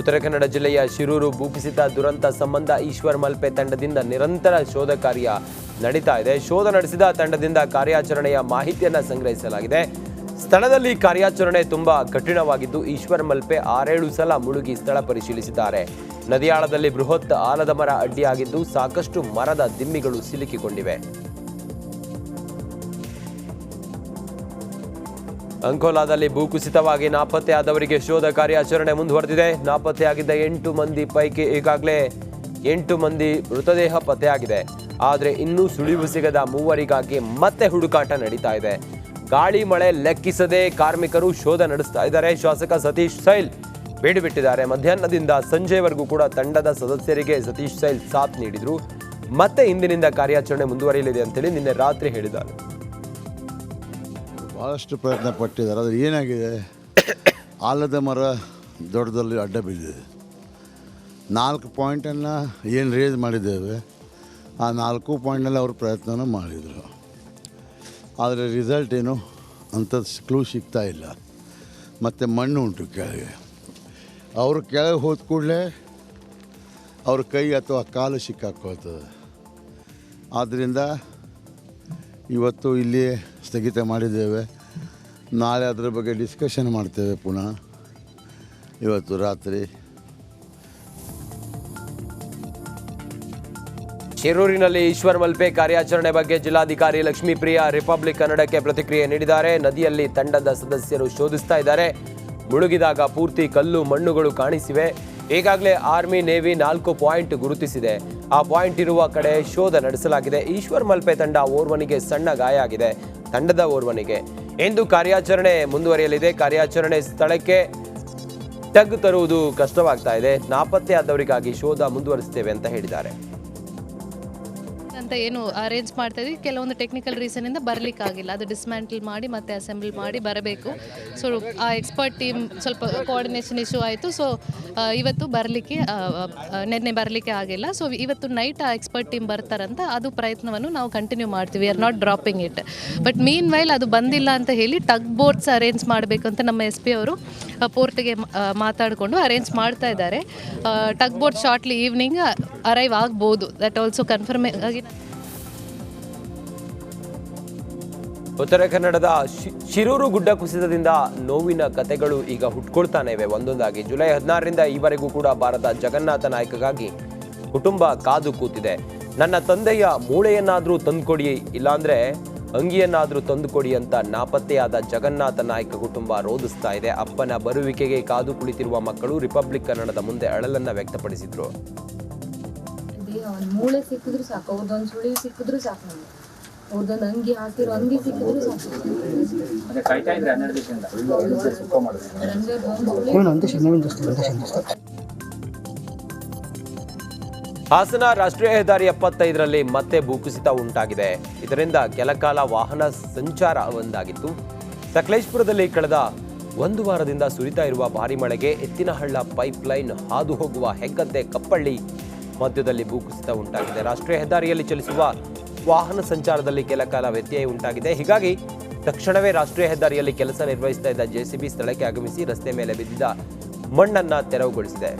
ಉತ್ತರ ಕನ್ನಡ ಜಿಲ್ಲೆಯ ಶಿರೂರು ಭೂಕುಸಿತ ದುರಂತ ಸಂಬಂಧ ಈಶ್ವರ್ ಮಲ್ಪೆ ತಂಡದಿಂದ ನಿರಂತರ ಶೋಧ ಕಾರ್ಯ ನಡೀತಾ ಇದೆ. ಶೋಧ ನಡೆಸಿದ ತಂಡದಿಂದ ಕಾರ್ಯಾಚರಣೆಯ ಮಾಹಿತಿಯನ್ನು ಸಂಗ್ರಹಿಸಲಾಗಿದೆ. ಸ್ಥಳದಲ್ಲಿ ಕಾರ್ಯಾಚರಣೆ ತುಂಬಾ ಕಠಿಣವಾಗಿದ್ದು, ಈಶ್ವರ್ ಮಲ್ಪೆ ಆರೇಳು ಸಲ ಮುಳುಗಿ ಸ್ಥಳ ಪರಿಶೀಲಿಸಿದ್ದಾರೆ. ನದಿಯಾಳದಲ್ಲಿ ಬೃಹತ್ ಆಲದ ಮರ ಅಡ್ಡಿಯಾಗಿದ್ದು, ಸಾಕಷ್ಟು ಮರದ ದಿಮ್ಮಿಗಳು ಸಿಲುಕಿಕೊಂಡಿವೆ. ಅಂಕೋಲಾದಲ್ಲಿ ಭೂಕುಸಿತವಾಗಿ ನಾಪತ್ತೆಯಾದವರಿಗೆ ಶೋಧ ಕಾರ್ಯಾಚರಣೆ ಮುಂದುವರೆದಿದೆ. ನಾಪತ್ತೆಯಾಗಿದ್ದ ಎಂಟು ಮಂದಿ ಪೈಕಿ ಈಗಾಗಲೇ ಎಂಟು ಮಂದಿ ಮೃತದೇಹ ಪತ್ತೆಯಾಗಿದೆ. ಆದರೆ ಇನ್ನೂ ಸುಳಿವು ಸಿಗದ ಮೂವರಿಗಾಗಿ ಮತ್ತೆ ಹುಡುಕಾಟ ನಡೀತಾ ಇದೆ. ಗಾಳಿ ಮಳೆ ಲೆಕ್ಕಿಸದೆ ಕಾರ್ಮಿಕರು ಶೋಧ ನಡೆಸ್ತಾ ಇದ್ದಾರೆ. ಶಾಸಕ ಸತೀಶ್ ಸೈಲ್ ಬೇಡಿ ಬಿಟ್ಟಿದ್ದಾರೆ. ಮಧ್ಯಾಹ್ನದಿಂದ ಸಂಜೆವರೆಗೂ ಕೂಡ ತಂಡದ ಸದಸ್ಯರಿಗೆ ಸತೀಶ್ ಸೈಲ್ ಸಾಥ್ ನೀಡಿದ್ರು. ಮತ್ತೆ ಇಂದಿನಿಂದ ಕಾರ್ಯಾಚರಣೆ ಮುಂದುವರಿಯಲಿದೆ ಅಂತೇಳಿ ನಿನ್ನೆ ರಾತ್ರಿ ಹೇಳಿದ್ದಾರೆ. ಭಾಳಷ್ಟು ಪ್ರಯತ್ನ ಪಟ್ಟಿದ್ದಾರೆ, ಆದರೆ ಏನಾಗಿದೆ? ಆಲದ ಮರ ದೊಡ್ಡದಲ್ಲಿ ಅಡ್ಡ ಬಿದ್ದಿದೆ ನಾಲ್ಕು ಪಾಯಿಂಟನ್ನು ಏನು ರೇಸ್ ಮಾಡಿದ್ದೇವೆ, ಆ ನಾಲ್ಕು ಪಾಯಿಂಟ್ನಲ್ಲಿ ಅವರು ಪ್ರಯತ್ನನೂ ಮಾಡಿದರು. ಆದರೆ ರಿಸಲ್ಟ್ ಏನು? ಅಂಥದ್ದು ಕ್ಲೂ ಸಿಗ್ತಾ ಇಲ್ಲ. ಮತ್ತು ಮಣ್ಣು ಉಂಟು ಕೆಳಗೆ. ಅವರು ಕೆಳಗೆ ಹೋದ ಕೂಡಲೇ ಅವ್ರ ಕೈ ಅಥವಾ ಕಾಲು ಸಿಕ್ಕಾಕೊಳ್ತದೆ. ಆದ್ದರಿಂದ ಇವತ್ತು ಇಲ್ಲಿ ಸ್ಥಗಿತ ಮಾಡಿದ್ದೇವೆ. ನಾಳೆ ಅದರ ಬಗ್ಗೆ ಡಿಸ್ಕಷನ್ ಮಾಡ್ತೇವೆ ಪುನಃ. ಇವತ್ತು ರಾತ್ರಿ. ಶಿರೂರಿನಲ್ಲಿ ಈಶ್ವರ್ ಮಲ್ಪೆ ಕಾರ್ಯಾಚರಣೆ ಬಗ್ಗೆ ಜಿಲ್ಲಾಧಿಕಾರಿ ಲಕ್ಷ್ಮೀಪ್ರಿಯ ರಿಪಬ್ಲಿಕ್ ಕನ್ನಡಕ್ಕೆ ಪ್ರತಿಕ್ರಿಯೆ ನೀಡಿದ್ದಾರೆ. ನದಿಯಲ್ಲಿ ತಂಡದ ಸದಸ್ಯರು ಶೋಧಿಸ್ತಾ ಇದ್ದಾರೆ. ಮುಳುಗಿದಾಗ ಪೂರ್ತಿ ಕಲ್ಲು ಮಣ್ಣುಗಳು ಕಾಣಿಸಿವೆ. ಈಗಾಗಲೇ ಆರ್ಮಿ, ನೇವಿ ನಾಲ್ಕು ಪಾಯಿಂಟ್ ಗುರುತಿಸಿದೆ. ಆ ಪಾಯಿಂಟ್ ಇರುವ ಕಡೆ ಶೋಧ ನಡೆಸಲಾಗಿದೆ. ಈಶ್ವರ್ ಮಲ್ಪೆ ತಂಡ ಓರ್ವನಿಗೆ ಸಣ್ಣ ಗಾಯ ಆಗಿದೆ. ತಂಡದ ಓರ್ವನಿಗೆ. ಎಂದು ಕಾರ್ಯಾಚರಣೆ ಮುಂದುವರಿಯಲಿದೆ. ಕಾರ್ಯಾಚರಣೆ ಸ್ಥಳಕ್ಕೆ ಟಗ್ ತರುವುದು ಕಷ್ಟವಾಗ್ತಾ ಇದೆ. ನಾಪತ್ತೆಯಾದವರಿಗಾಗಿ ಶೋಧ ಮುಂದುವರಿಸುತ್ತೇವೆ ಅಂತ ಹೇಳಿದ್ದಾರೆ. ಅಂತ ಏನು ಅರೇಂಜ್ ಮಾಡ್ತಾ ಇದ್ವಿ ಕೆಲವೊಂದು ಟೆಕ್ನಿಕಲ್ ರೀಸನಿಂದ ಬರಲಿಕ್ಕೆ ಆಗಿಲ್ಲ ಅದು ಡಿಸ್ಮ್ಯಾಂಟಲ್ ಮಾಡಿ, ಮತ್ತೆ ಅಸೆಂಬಲ್ ಮಾಡಿ ಬರಬೇಕು. ಸೊ ಆ ಎಕ್ಸ್ಪರ್ಟ್ ಟೀಮ್ ಸ್ವಲ್ಪ ಕೋಆರ್ಡಿನೇಷನ್ ಇಶ್ಯೂ ಆಯಿತು. ಸೊ ಇವತ್ತು ಬರಲಿಕ್ಕೆ ನಿನ್ನೆ ಬರಲಿಕ್ಕೆ ಆಗಿಲ್ಲ. ಸೊ ಇವತ್ತು ನೈಟ್ ಆ ಎಕ್ಸ್ಪರ್ಟ್ ಟೀಮ್ ಬರ್ತಾರಂತ ಅದು ಪ್ರಯತ್ನವನ್ನು ನಾವು ಕಂಟಿನ್ಯೂ ಮಾಡ್ತೀವಿ. Are not dropping it but meanwhile ಅದು ಬಂದಿಲ್ಲ ಅಂತ ಹೇಳಿ ಟಗ್ ಬೋಟ್ಸ್ ಅರೇಂಜ್ ಮಾಡಬೇಕು ಅಂತ ನಮ್ಮ ಎಸ್ ಪಿ ಅವರು ಪೋರ್ಟ್ಗೆ ಮಾತಾಡಿಕೊಂಡು ಅರೇಂಜ್ ಮಾಡ್ತಾ ಇದ್ದಾರೆ. Tug boat shortly evening arrive ಆಗ್ಬೋದು. ದಟ್ ಆಲ್ಸೋ ಕನ್ಫರ್ಮ್ ಆಗಿ ಉತ್ತರ ಕನ್ನಡದ ಶಿರೂರು ಗುಡ್ಡ ಕುಸಿತದಿಂದ ನೋವಿನ ಕತೆಗಳು ಈಗ ಹುಟ್ಕೊಳ್ತಾನೆ ಇವೆ. ಒಂದೊಂದಾಗಿ ಜುಲೈ ಹದಿನಾರರಿಂದ ಈವರೆಗೂ ಕೂಡ ಭಾರತ ಜಗನ್ನಾಥ ನಾಯಕಗಾಗಿ ಕುಟುಂಬ ಕಾದು ಕೂತಿದೆ. ನನ್ನ ತಂದೆಯ ಮೂಳೆಯನ್ನಾದರೂ ತಂದುಕೊಡಿ, ಇಲ್ಲಾಂದ್ರೆ ಅಂಗಿಯನ್ನಾದರೂ ತಂದುಕೊಡಿ ಅಂತ ನಾಪತ್ತೆಯಾದ ಜಗನ್ನಾಥ ನಾಯಕ ಕುಟುಂಬ ರೋಧಿಸ್ತಾ ಇದೆ. ಅಪ್ಪನ ಬರುವಿಕೆಗೆ ಕಾದು ಕುಳಿತಿರುವ ಮಕ್ಕಳು ರಿಪಬ್ಲಿಕ್ ಕನ್ನಡದ ಮುಂದೆ ಅಳಲನ್ನ ವ್ಯಕ್ತಪಡಿಸಿದ್ರು. ಮೂಳೆ ಸಿಕ್ಕಿದ್ರು ಸಾಕು ಸುಳಿ ಸಿಕ್ಕಿದ್ರು ಸಾಕು ಅಂಗಿ ಹಾಕಿರೋ ಅಂಗಿ ಸಿಕ್ಕಿದ್ರು ಸಾಕು. ಕಾಯ್ತಾ ಇದ್ರೆ ಹನ್ನೆರಡು ದಿವಸದಿಂದ. ಹಾಸನ ರಾಷ್ಟ್ರೀಯ ಹೆದ್ದಾರಿ ಎಪ್ಪತ್ತೈದರಲ್ಲಿ ಮತ್ತೆ ಭೂಕುಸಿತ ಉಂಟಾಗಿದೆ. ಇದರಿಂದ ಕೆಲಕಾಲ ವಾಹನ ಸಂಚಾರ ಒಂದಾಗಿತ್ತು. ಸಕಲೇಶ್ಪುರದಲ್ಲಿ ಕಳೆದ ಒಂದು ವಾರದಿಂದ ಸುರಿತಾ ಇರುವ ಭಾರಿ ಮಳೆಗೆ ಎತ್ತಿನಹಳ್ಳ ಪೈಪ್ ಲೈನ್ ಹಾದು ಹೋಗುವ ಹೆಗ್ಗದ್ದೆ ಕಪ್ಪಳ್ಳಿ ಮಧ್ಯದಲ್ಲಿ ಭೂಕುಸಿತ ಉಂಟಾಗಿದೆ. ರಾಷ್ಟ್ರೀಯ ಹೆದ್ದಾರಿಯಲ್ಲಿ ಚಲಿಸುವ ವಾಹನ ಸಂಚಾರದಲ್ಲಿ ಕೆಲಕಾಲ ವ್ಯತ್ಯಯ ಉಂಟಾಗಿದೆ. ಹೀಗಾಗಿ ತಕ್ಷಣವೇ ರಾಷ್ಟ್ರೀಯ ಹೆದ್ದಾರಿಯಲ್ಲಿ ಕೆಲಸ ನಿರ್ವಹಿಸ್ತಾ ಇದ್ದ ಜೆಸಿಬಿ ಸ್ಥಳಕ್ಕೆ ಆಗಮಿಸಿ ರಸ್ತೆ ಮೇಲೆ ಬಿದ್ದಿದ್ದ ಮಣ್ಣನ್ನು ತೆರವುಗೊಳಿಸಿದೆ.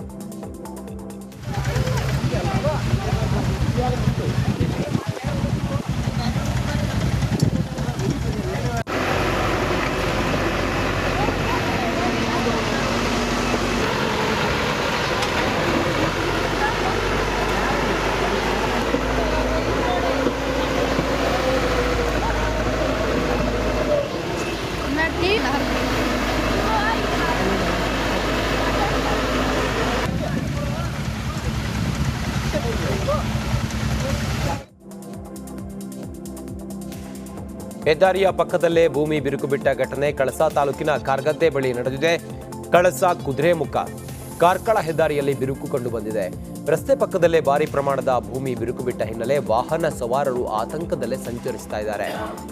ಹೆದ್ದಾರಿಯ ಪಕ್ಕದಲ್ಲೇ ಭೂಮಿ ಬಿರುಕು ಬಿಟ್ಟ ಘಟನೆ ಕಳಸಾ ತಾಲೂಕಿನ ಕಾರ್ಗದ್ದೆ ಬಳಿ ನಡೆದಿದೆ. ಕಳಸಾ ಕುದುರೆಮುಖ ಕಾರ್ಕಳ ಹೆದ್ದಾರಿಯಲ್ಲಿ ಬಿರುಕು ಕಂಡು ಬಂದಿದೆ. ರಸ್ತೆ ಪಕ್ಕದಲ್ಲೇ ಭಾರಿ ಪ್ರಮಾಣದ ಭೂಮಿ ಬಿರುಕು ಬಿಟ್ಟ ಹಿನ್ನೆಲೆ ವಾಹನ ಸವಾರರು ಆತಂಕದಲ್ಲೇ ಸಂಚರಿಸ್ತಾ ಇದ್ದಾರೆ.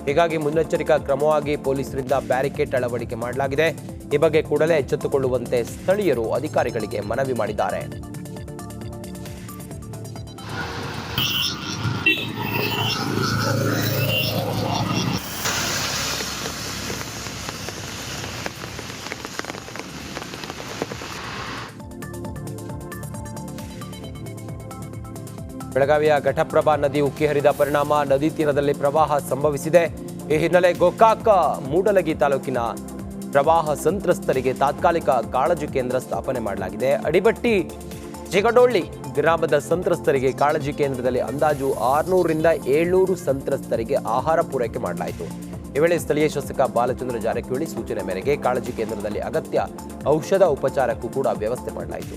ಹೀಗಾಗಿ ಮುನ್ನೆಚ್ಚರಿಕಾ ಕ್ರಮವಾಗಿ ಪೊಲೀಸರಿಂದ ಬ್ಯಾರಿಕೇಡ್ ಅಳವಡಿಕೆ ಮಾಡಲಾಗಿದೆ. ಈ ಬಗ್ಗೆ ಕೂಡಲೇ ಎಚ್ಚೆತ್ತುಕೊಳ್ಳುವಂತೆ ಸ್ಥಳೀಯರು ಅಧಿಕಾರಿಗಳಿಗೆ ಮನವಿ ಮಾಡಿದ್ದಾರೆ. ಬೆಳಗಾವಿಯ ಘಟಪ್ರಭಾ ನದಿ ಉಕ್ಕಿ ಹರಿದ ಪರಿಣಾಮ ನದಿ ತೀರದಲ್ಲಿ ಪ್ರವಾಹ ಸಂಭವಿಸಿದೆ. ಈ ಹಿನ್ನೆಲೆ ಗೋಕಾಕ, ಮೂಡಲಗಿ ತಾಲೂಕಿನ ಪ್ರವಾಹ ಸಂತ್ರಸ್ತರಿಗೆ ತಾತ್ಕಾಲಿಕ ಕಾಳಜಿ ಕೇಂದ್ರ ಸ್ಥಾಪನೆ ಮಾಡಲಾಗಿದೆ. ಅಡಿಬಟ್ಟಿ, ಜಿಗಡೋಳ್ಳಿ ಗ್ರಾಮದ ಸಂತ್ರಸ್ತರಿಗೆ ಕಾಳಜಿ ಕೇಂದ್ರದಲ್ಲಿ ಅಂದಾಜು ಆರುನೂರರಿಂದ ಏಳ್ನೂರು ಸಂತ್ರಸ್ತರಿಗೆ ಆಹಾರ ಪೂರೈಕೆ ಮಾಡಲಾಯಿತು. ಈ ವೇಳೆ ಸ್ಥಳೀಯ ಶಾಸಕ ಬಾಲಚಂದ್ರ ಜಾರಕಿಹೊಳಿ ಸೂಚನೆ ಮೇರೆಗೆ ಕಾಳಜಿ ಕೇಂದ್ರದಲ್ಲಿ ಅಗತ್ಯ ಔಷಧ ಉಪಚಾರಕ್ಕೂ ಕೂಡ ವ್ಯವಸ್ಥೆ ಮಾಡಲಾಯಿತು.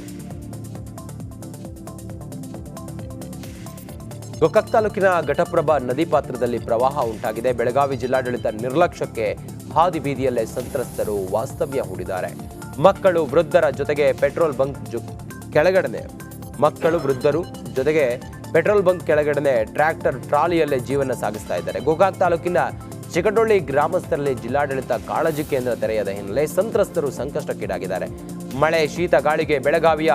ಗೋಕಾಕ್ ತಾಲೂಕಿನ ಘಟಪ್ರಭಾ ನದಿ ಪಾತ್ರದಲ್ಲಿ ಪ್ರವಾಹ ಉಂಟಾಗಿದೆ. ಬೆಳಗಾವಿ ಜಿಲ್ಲಾಡಳಿತ ನಿರ್ಲಕ್ಷ್ಯಕ್ಕೆ ಹಾದಿ ಬೀದಿಯಲ್ಲೇ ಸಂತ್ರಸ್ತರು ವಾಸ್ತವ್ಯ ಹೂಡಿದ್ದಾರೆ. ಮಕ್ಕಳು ವೃದ್ಧರ ಜೊತೆಗೆ ಪೆಟ್ರೋಲ್ ಬಂಕ್ ಕೆಳಗಡೆ ಮಕ್ಕಳು, ವೃದ್ಧರು ಜೊತೆಗೆ ಪೆಟ್ರೋಲ್ ಬಂಕ್ ಕೆಳಗಡೆ ಟ್ರ್ಯಾಕ್ಟರ್ ಟ್ರಾಲಿಯಲ್ಲೇ ಜೀವನ ಸಾಗಿಸ್ತಾ ಇದ್ದಾರೆ. ಗೋಕಾಕ್ ತಾಲೂಕಿನ ಚಿಕಟೊಳ್ಳಿ ಗ್ರಾಮಸ್ಥರಲ್ಲಿ ಜಿಲ್ಲಾಡಳಿತ ಕಾಳಜಿ ಕೇಂದ್ರ ತೆರೆಯದ ಹಿನ್ನೆಲೆ ಸಂತ್ರಸ್ತರು ಸಂಕಷ್ಟಕ್ಕೀಡಾಗಿದ್ದಾರೆ. ಮಳೆ, ಶೀತ, ಗಾಳಿಗೆ ಬೆಳಗಾವಿಯ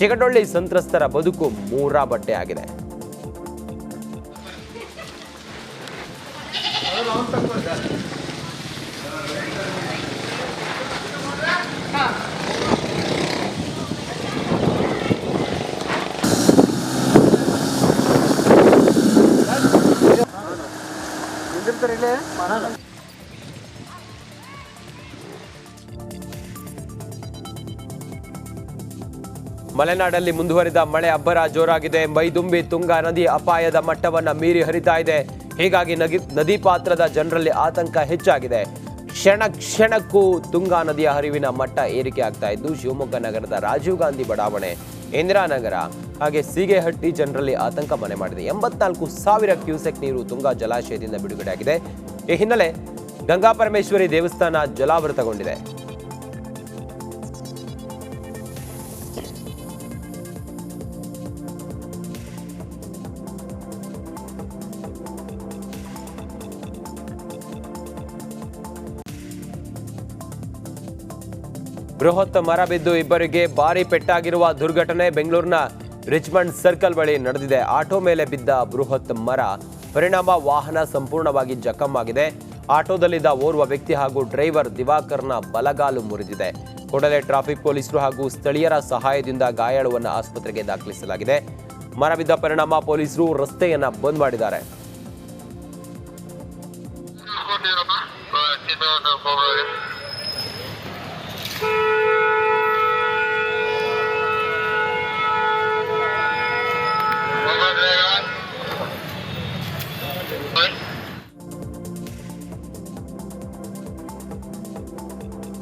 ಚಿಕಟೊಳ್ಳಿ ಸಂತ್ರಸ್ತರ ಬದುಕು ಮೂರಾ ಬಟ್ಟೆ ಆಗಿದೆ ಮಲೆನಾಡಲ್ಲಿ ಮುಂದುವರಿದ ಮಳೆ ಅಬ್ಬರ ಜೋರಾಗಿದೆ. ಮೈದುಂಬಿ ತುಂಗಾ ನದಿ ಅಪಾಯದ ಮಟ್ಟವನ್ನು ಮೀರಿ ಹರಿತಾ ಇದೆ. ಹೀಗಾಗಿ ನದಿ ಪಾತ್ರದ ಜನರಲ್ಲಿ ಆತಂಕ ಹೆಚ್ಚಾಗಿದೆ. ಕ್ಷಣ ಕ್ಷಣಕ್ಕೂ ತುಂಗಾ ನದಿಯ ಹರಿವಿನ ಮಟ್ಟ ಏರಿಕೆ ಆಗ್ತಾ ಇದ್ದು, ಶಿವಮೊಗ್ಗ ನಗರದ ರಾಜೀವ್ ಗಾಂಧಿ ಬಡಾವಣೆ, ಇಂದಿರಾನಗರ ಹಾಗೆ ಸೀಗೆಹಟ್ಟಿ ಜನರಲ್ಲಿ ಆತಂಕ ಮನೆ ಮಾಡಿದೆ. ಎಂಬತ್ನಾಲ್ಕು ಸಾವಿರ ಕ್ಯೂಸೆಕ್ ನೀರು ತುಂಗಾ ಜಲಾಶಯದಿಂದ ಬಿಡುಗಡೆಯಾಗಿದೆ. ಈ ಹಿನ್ನೆಲೆ ಗಂಗಾ ಪರಮೇಶ್ವರಿ ದೇವಸ್ಥಾನ ಜಲಾವೃತಗೊಂಡಿದೆ. ಬೃಹತ್ ಮರ ಬಿದ್ದು ಇಬ್ಬರಿಗೆ ಭಾರಿ ಪೆಟ್ಟಾಗಿರುವ ದುರ್ಘಟನೆ ಬೆಂಗಳೂರಿನ ರಿಚ್ಮಂಡ್ ಸರ್ಕಲ್ ಬಳಿ ನಡೆದಿದೆ. ಆಟೋ ಮೇಲೆ ಬಿದ್ದ ಬೃಹತ್ ಮರ ಪರಿಣಾಮ ವಾಹನ ಸಂಪೂರ್ಣವಾಗಿ ಜಖಂ ಆಟೋದಲ್ಲಿದ್ದ ಓರ್ವ ವ್ಯಕ್ತಿ ಹಾಗೂ ಡ್ರೈವರ್ ದಿವಾಕರ್ನ ಬಲಗಾಲು ಮುರಿದಿದೆ. ಕೂಡಲೇ ಟ್ರಾಫಿಕ್ ಪೊಲೀಸರು ಹಾಗೂ ಸ್ಥಳೀಯರ ಸಹಾಯದಿಂದ ಗಾಯಾಳುವನ್ನು ಆಸ್ಪತ್ರೆಗೆ ದಾಖಲಿಸಲಾಗಿದೆ. ಮರ ಬಿದ್ದ ಪರಿಣಾಮ ಪೊಲೀಸರು ರಸ್ತೆಯನ್ನ ಬಂದ್ ಮಾಡಿದ್ದಾರೆ.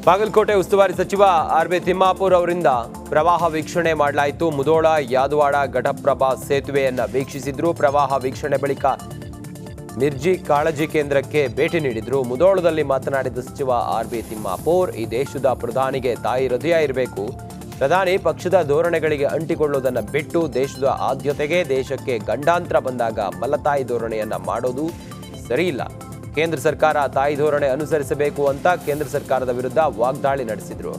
ಬಾಗಲಕೋಟೆ ಉಸ್ತುವಾರಿ ಸಚಿವ ಆರ್ ಬಿ ತಿಮ್ಮಾಪುರ್ ಅವರಿಂದ ಪ್ರವಾಹ ವೀಕ್ಷಣೆ ಮಾಡಲಾಯಿತು. ಮುದೋಳ ಯಾದವಾಡ, ಘಟಪ್ರಭಾ ಸೇತುವೆಯನ್ನು ವೀಕ್ಷಿಸಿದ್ರು. ಪ್ರವಾಹ ವೀಕ್ಷಣೆ ಬಳಿಕ ನಿರ್ಜಿ ಕಾಳಜಿ ಕೇಂದ್ರಕ್ಕೆ ಭೇಟಿ ನೀಡಿದ್ರು. ಮುದೋಳದಲ್ಲಿ ಮಾತನಾಡಿದ ಸಚಿವ ಆರ್ ಬಿ ತಿಮ್ಮಾಪುರ್, ಈ ದೇಶದ ಪ್ರಧಾನಿಗೆ ತಾಯಿ ಹೃದಯ ಇರಬೇಕು. ಪ್ರಧಾನಿ ಪಕ್ಷದ ಧೋರಣೆಗಳಿಗೆ ಅಂಟಿಕೊಳ್ಳುವುದನ್ನು ಬಿಟ್ಟು ದೇಶದ ಆದ್ಯತೆಗೆ ದೇಶಕ್ಕೆ ಗಂಡಾಂತರ ಬಂದಾಗ ಮಲತಾಯಿ ಧೋರಣೆಯನ್ನು ಮಾಡೋದು ಸರಿಯಿಲ್ಲ. ಕೇಂದ್ರ ಸರ್ಕಾರ ತಾಯಿ ಧೋರಣೆ ಅನುಸರಿಸಬೇಕು ಅಂತ ಕೇಂದ್ರ ಸರ್ಕಾರದ ವಿರುದ್ಧ ವಾಗ್ದಾಳಿ ನಡೆಸಿದ್ರು.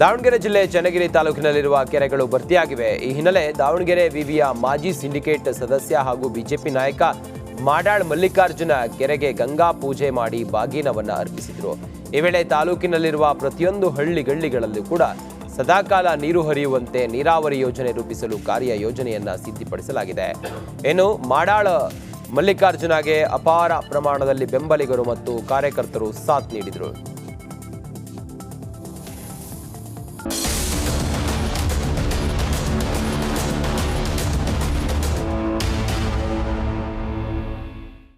ದಾವಣಗೆರೆ ಜಿಲ್ಲೆ ಚನ್ನಗಿರಿ ತಾಲೂಕಿನಲ್ಲಿರುವ ಕೆರೆಗಳು ಭರ್ತಿಯಾಗಿವೆ. ಈ ಹಿನ್ನೆಲೆ ದಾವಣಗೆರೆ ವಿವಿಯ ಮಾಜಿ ಸಿಂಡಿಕೇಟ್ ಸದಸ್ಯ ಹಾಗೂ ಬಿಜೆಪಿ ನಾಯಕ ಮಾಡಾಳ್ ಮಲ್ಲಿಕಾರ್ಜುನ ಕೆರೆಗೆ ಗಂಗಾ ಪೂಜೆ ಮಾಡಿ ಬಾಗಿನವನ್ನ ಅರ್ಪಿಸಿದ್ರು. ಈ ವೇಳೆ ತಾಲೂಕಿನಲ್ಲಿರುವ ಪ್ರತಿಯೊಂದು ಹಳ್ಳಿ ಗಳ್ಳಿಗಳಲ್ಲೂ ಕೂಡ ಸದಾಕಾಲ ನೀರು ಹರಿಯುವಂತೆ ನೀರಾವರಿ ಯೋಜನೆ ರೂಪಿಸಲು ಕಾರ್ಯ ಯೋಜನೆಯನ್ನು ಸಿದ್ಧಪಡಿಸಲಾಗಿದೆ. ಇನ್ನು ಮಾಡಾಳ ಮಲ್ಲಿಕಾರ್ಜುನಗೆ ಅಪಾರ ಪ್ರಮಾಣದಲ್ಲಿ ಬೆಂಬಲಿಗರು ಮತ್ತು ಕಾರ್ಯಕರ್ತರು ಸಾಥ್ ನೀಡಿದರು.